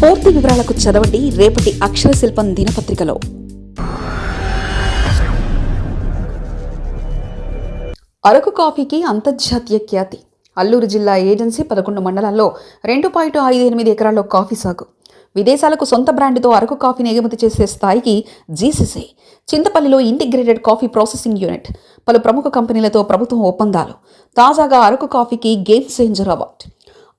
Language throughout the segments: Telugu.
పూర్తి వివరాలకు చదవండి రేపటి అక్షర శిల్పం దినపత్రికలో. అరకు కాఫీకి అంతర్జాతీయ ఖ్యాతి. అల్లూరు జిల్లా ఏజెన్సీ పదకొండు మండలాల్లో రెండు పాయింట్ ఐదు ఎనిమిది ఎకరాల్లో కాఫీ సాగు. విదేశాలకు సొంత బ్రాండ్తో అరకు కాఫీని ఎగుమతి చేసే స్థాయికి జీసీసీ చింతపల్లిలో ఇంటిగ్రేటెడ్ కాఫీ ప్రాసెసింగ్ యూనిట్ పలు ప్రముఖ కంపెనీలతో ప్రభుత్వం ఒప్పందాలు. తాజాగా అరకు కాఫీకి game changer award.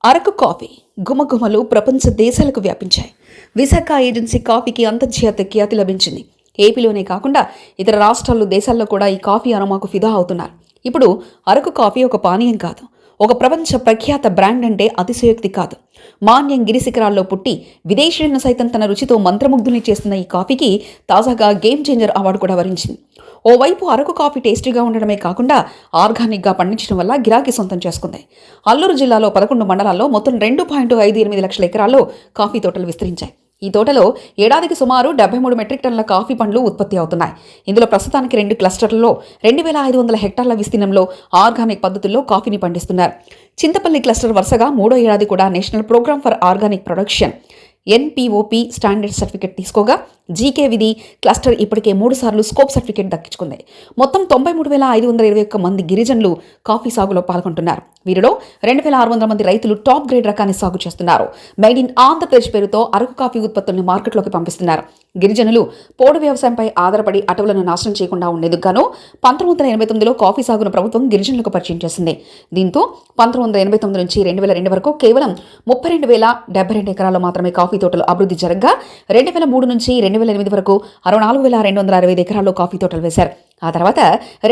Araku coffee గుమగుమలు ప్రపంచ దేశాలకు వ్యాపించాయి. విశాఖ ఏజెన్సీ కాఫీకి అంతర్జాతీయ ఖ్యాతి లభించింది. ఏపీలోనే కాకుండా ఇతర రాష్ట్రాలు దేశాల్లో కూడా ఈ కాఫీ అనుమాకు ఫిదా అవుతున్నారు. ఇప్పుడు అరకు కాఫీ ఒక పానీయం కాదు. ఒక ప్రపంచ ప్రఖ్యాత బ్రాండ్ అంటే అతిశయోక్తి కాదు. మాన్యం గిరిశిఖరాల్లో పుట్టి విదేశీయులను సైతం తన రుచితో మంత్రముగ్ధుని చేస్తున్న ఈ కాఫీకి తాజాగా గేమ్ చేంజర్ అవార్డు కూడా వరించింది. ఓవైపు అరకు కాఫీ టేస్టీగా ఉండడమే కాకుండా ఆర్గానిక్గా పండించడం వల్ల గిరాకీ సొంతం చేసుకుంది. అల్లూరు జిల్లాలో పదకొండు మండలాల్లో మొత్తం రెండు పాయింట్ ఐదు ఎనిమిది లక్షల ఎకరాల్లో కాఫీ తోటలు విస్తరించాయి. ఈ తోటలో ఏడాదికి సుమారు డెబ్బై మూడు మెట్రిక్ టన్నుల కాఫీ పండ్లు ఉత్పత్తి అవుతున్నాయి. ఇందులో ప్రస్తుతానికి రెండు క్లస్టర్లలో రెండు వేల ఐదు వందల హెక్టార్ల విస్తీర్ణంలో ఆర్గానిక్ పద్ధతుల్లో కాఫీని పండిస్తున్నారు. చింతపల్లి క్లస్టర్ వరుసగా మూడో ఏడాది కూడా national program for organic production NPOP standard certificate తీసుకోగా GK విధి క్లస్టర్ ఇప్పటికే మూడు సార్లు స్కోప్ సర్టిఫికేట్ దక్కించుకుంది. మొత్తం తొంభై మూడు వేల ఐదు వందల ఇరవై ఒక్క మంది గిరిజనులు కాఫీ సాగులో పాల్గొంటున్నారు. వీరిలో రెండు వేల ఆరు వందల మంది రైతులు టాప్ గ్రేడ్ రకాన్ని సాగు చేస్తున్నారు. మేడ్ ఇన్ ఆంధ్రప్రదేశ్ పేరుతో అరకు కాఫీ ఉత్పత్తులను మార్కెట్లోకి పంపిస్తున్నారు. గిరిజనులు పోడు వ్యవసాయంపై ఆధారపడి అటవులను నాశనం చేయకుండా ఉండేందుకు గాను పంతొమ్మిది వందల ఎనభై తొమ్మిదిలో కాఫీ సాగును ప్రభుత్వం గిరిజనులకు పరిచయం చేసింది. దీంతో పంతొమ్మిది వందల ఎనభై తొమ్మిది నుంచి రెండు వేల రెండు వరకు కేవలం ముప్పై రెండు వేల డెబ్బై రెండు ఎకరాల్లో మాత్రమే కాఫీ తోటలు అభివృద్ధి జరగగా రెండు వేల మూడు నుంచి రెండు వేల ఎనిమిది వరకు అరవై నాలుగు వేల రెండు వందల అరవై ఐదు ఎకరాల్లో కాఫీ తోటలు వేశారు. ఆ తర్వాత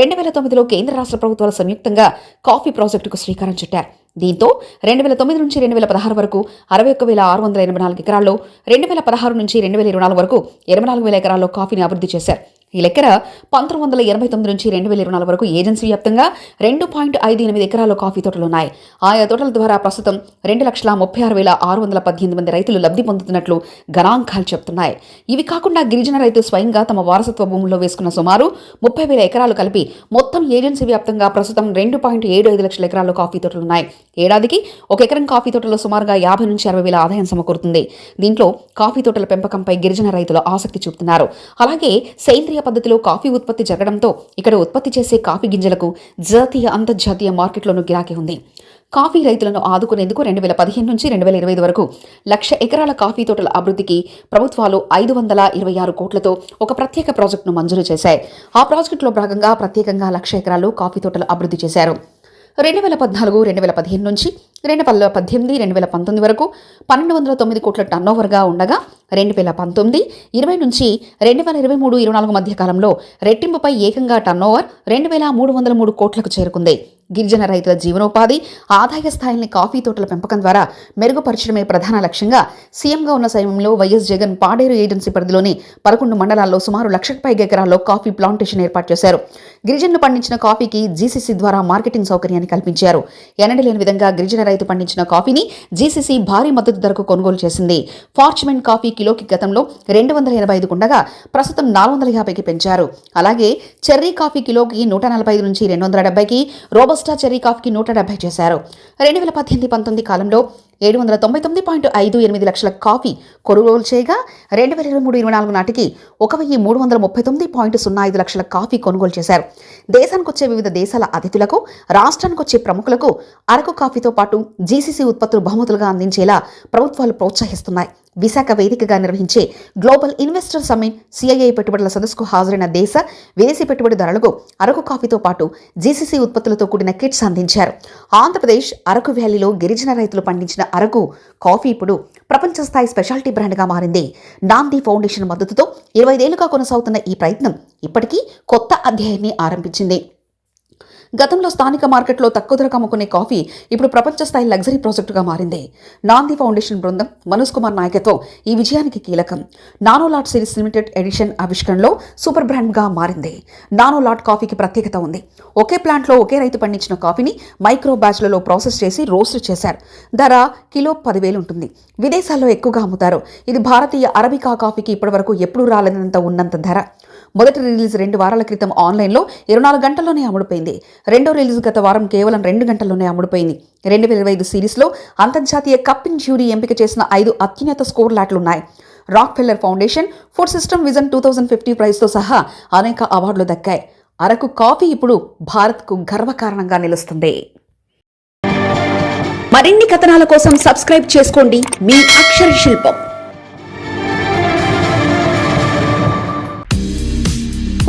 రెండు వేల తొమ్మిదిలో కేంద్ర రాష్ట్ర ప్రభుత్వాలు సంయుక్తంగా కాఫీ ప్రాజెక్టుకు శ్రీకారం చుట్టారు. దీంతో రెండు వేల తొమ్మిది నుంచి రెండు వేల పదహారు వరకు అరవై ఒక్క వేల ఆరు వందల ఎనభై నాలుగు ఎకరాల్లో రెండు వేల పదహారు నుంచి రెండు వేల ఇరవై నాలుగు వరకు ఇరవై నాలుగు వేల ఎకరాల్లో కాఫీని అభివృద్ధి చేశారు. ఈ లెక్కన పంతొమ్మిది వందల ఎనభై తొమ్మిది నుంచి రెండు వేల ఇరవై నాలుగు వరకు ఏజెన్సీ వ్యాప్తంగా రెండు పాయింట్ ఐదు ఎనిమిది ఎకరాల కాఫీ తోటలు ఉన్నాయి ఆయా తోటల ద్వారా ప్రస్తుతం రెండు లక్షల ముప్పై ఆరు వేల ఆరు వందల పద్దెనిమిది మంది రైతులు లబ్ధి పొందుతున్నట్లు గణాంకాలు చెప్తున్నాయి. ఇవి కాకుండా గిరిజన రైతు స్వయంగా తమ వారసత్వ భూముల్లో వేసుకున్న సుమారు ముప్పై వేల ఎకరాలు కలిపి మొత్తం ఏజెన్సీ వ్యాప్తంగా ప్రస్తుతం రెండు పాయింట్ ఏడు ఐదు లక్షల ఎకరాల్లో కాఫీ తోటలు ఉన్నాయి ఏడాదికి ఒక ఎకరం కాఫీ తోటలో సుమారుగా యాభై నుంచి అరవై వేల ఆదాయం సమకూరుతుంది. దీంట్లో కాఫీ తోటల పెంపకంపై గిరిజన రైతులు ఆసక్తి చూపుతున్నారు. అలాగే సేంద్రియ పద్ధతిలో కాఫీ ఉత్పత్తి జరగడంతో ఇక్కడ ఉత్పత్తి చేసే కాఫీ గింజలకు జాతీయ అంతర్జాతీయ మార్కెట్లోనూ గిరాకీ ఉంది. కాఫీ రైతులను ఆదుకునేందుకు రెండు వేల పదిహేను నుంచి రెండు వేల ఇరవై ఐదు వరకు లక్ష ఎకరాల కాఫీ తోటల అభివృద్ధికి ప్రభుత్వాలు ఐదు వందల ఇరవై ఆరు కోట్లతో ఒక ప్రత్యేక ప్రాజెక్టును మంజూరు చేశాయి. ఆ ప్రాజెక్టులో భాగంగా ప్రత్యేకంగా లక్ష ఎకరాలు కాఫీ తోటలు అభివృద్ధి చేశారు. రెండు వేల పద్నాలుగు రెండు వేల పదిహేను నుంచి రెండు వేల పద్దెనిమిది రెండు వేల పంతొమ్మిది వరకు పన్నెండు వందల తొమ్మిది కోట్ల టర్నోవర్గా ఉండగా రెండు వేల పంతొమ్మిది ఇరవై నుంచి రెండు వేల ఇరవై మూడు ఇరవై నాలుగు మధ్య కాలంలో రెట్టింపుపై ఏకంగా టర్నోవర్ రెండు వేల మూడు వందల మూడు కోట్లకు చేరుకుంది. గిరిజన రైతుల జీవనోపాధి ఆదాయ స్థాయిని కాఫీ తోటల పెంపకం ద్వారా మెరుగుపరచడమే ప్రధాన లక్ష్యంగా సీఎంగా ఉన్న సమయంలో వైఎస్ జగన్ పాడేరు ఏజెన్సీ పరిధిలోని పదకొండు మండలాల్లో సుమారు లక్షకు పైగా ఎకరాల్లో కాఫీ ప్లాంటేషన్ ఏర్పాటు చేశారు. గిరిజనులు పండించిన కాఫీకి జీసీసీ ద్వారా మార్కెటింగ్ సౌకర్యాన్ని కల్పించారు. ఎనడలేని విధంగా గిరిజన రైతు పండించిన కాఫీని జీసీసీ భారీ మద్దతు ధరకు కొనుగోలు చేసింది. ఫార్చ్మెంట్ కాఫీ కిలోకి గతంలో రెండు వందల ఎనభై ఐదు ఉండగా ప్రస్తుతం నాలుగు వందల యాభైకి పెంచారు. అలాగే చెర్రీ కాఫీ కిలోకి నూట నలభై ఐదు నుంచి రెండు వందల డెబ్బైకి రోబస్టా చెర్రీ కాఫీకి నూట డెబ్బై చేశారు. రెండు వేల పద్దెనిమిది పంతొమ్మిది కాలంలో ఏడు వందల తొంభై తొమ్మిది పాయింట్ ఐదు ఎనిమిది లక్షల కాఫీ కొనుగోలు చేయగా రెండు వేల ఇరవై మూడు ఇరవై నాలుగు నాటికి ఒక వెయ్యి మూడు వందల ముప్పై తొమ్మిది పాయింట్ సున్నా ఐదు లక్షల కాఫీ కొనుగోలు చేశారు. దేశానికి వచ్చే వివిధ దేశాల అతిథులకు రాష్ట్రానికి వచ్చే ప్రముఖులకు అరకు కాఫీతో పాటు జీసీసీ ఉత్పత్తులు బహుమతులుగా అందించేలా ప్రభుత్వాలు ప్రోత్సహిస్తున్నాయి. విశాఖ వేదికగా నిర్వహించే గ్లోబల్ ఇన్వెస్టర్ సమ్మిట్ సిఐఐ పెట్టుబడుల సదస్సుకు హాజరైన దేశ విదేశీ పెట్టుబడిదారులకు అరకు కాఫీతో పాటు జీసీసీ ఉత్పత్తులతో కూడిన కిట్స్ అందించారు. ఆంధ్రప్రదేశ్ అరకు వ్యాలీలో గిరిజన రైతులు పండించిన అరకు కాఫీ ఇప్పుడు ప్రపంచ స్థాయి స్పెషాలిటీ బ్రాండ్గా మారింది. నాంది ఫౌండేషన్ మద్దతుతో ఇరవై ఐదేళ్ళుగా కొనసాగుతున్న ఈ ప్రయత్నం ఇప్పటికీ కొత్త అధ్యాయాన్ని ఆరంభించింది. గతంలో స్థానిక మార్కెట్లో తక్కువ ధరకు అమ్ముకునే కాఫీ ఇప్పుడు ప్రపంచ స్థాయి లగ్జరీ ప్రాజెక్టుగా మారింది. నాంది ఫౌండేషన్ బృందం మనోజ్ కుమార్ నాయకత్వం ఈ విజయానికి కీలకం. నానోలాట్ సిరీస్ లిమిటెడ్ ఎడిషన్ ఆవిష్కరణలో సూపర్ బ్రాండ్గా మారింది. నానోలాట్ కాఫీకి ప్రత్యేకత ఉంది. ఒకే ప్లాంట్లో ఒకే రైతు పండించిన కాఫీని మైక్రో బ్యాచ్లలో ప్రాసెస్ చేసి రోస్ట్ చేశారు. ధర కిలో పదివేలు ఉంటుంది. విదేశాల్లో ఎక్కువగా అమ్ముతారు. ఇది భారతీయ అరబికా కాఫీకి ఇప్పటివరకు ఎప్పుడూ రాలేనంత ఉన్నంత ధర. మొదటి రిలీజ్ రెండు వారాల క్రితం ఆన్లైన్లో ఇరవై నాలుగు గంటల్లోనే అమ్ముడుపోయింది. రెండో రిలీజ్ గత వారం కేవలం రెండు గంటల్లోనే అమ్ముడుపోయింది. రెండు వేల ఇరవై ఐదు సిరీస్లో అంతర్జాతీయ కప్పిన్ జ్యూరీ ఎంపిక చేసిన ఐదు అత్యున్నత score లాట్లున్నాయి Rockefeller foundation food system vision two thousand fifty ప్రైజ్తో సహా అనేక అవార్డులు దక్కాయి. అరకు కాఫీ ఇప్పుడు భారత్కు గర్వకారణంగా నిలుస్తుంది. మరిన్ని కథనాల కోసం సబ్స్క్రైబ్ చేసుకోండి మీ అక్షర శిల్పం.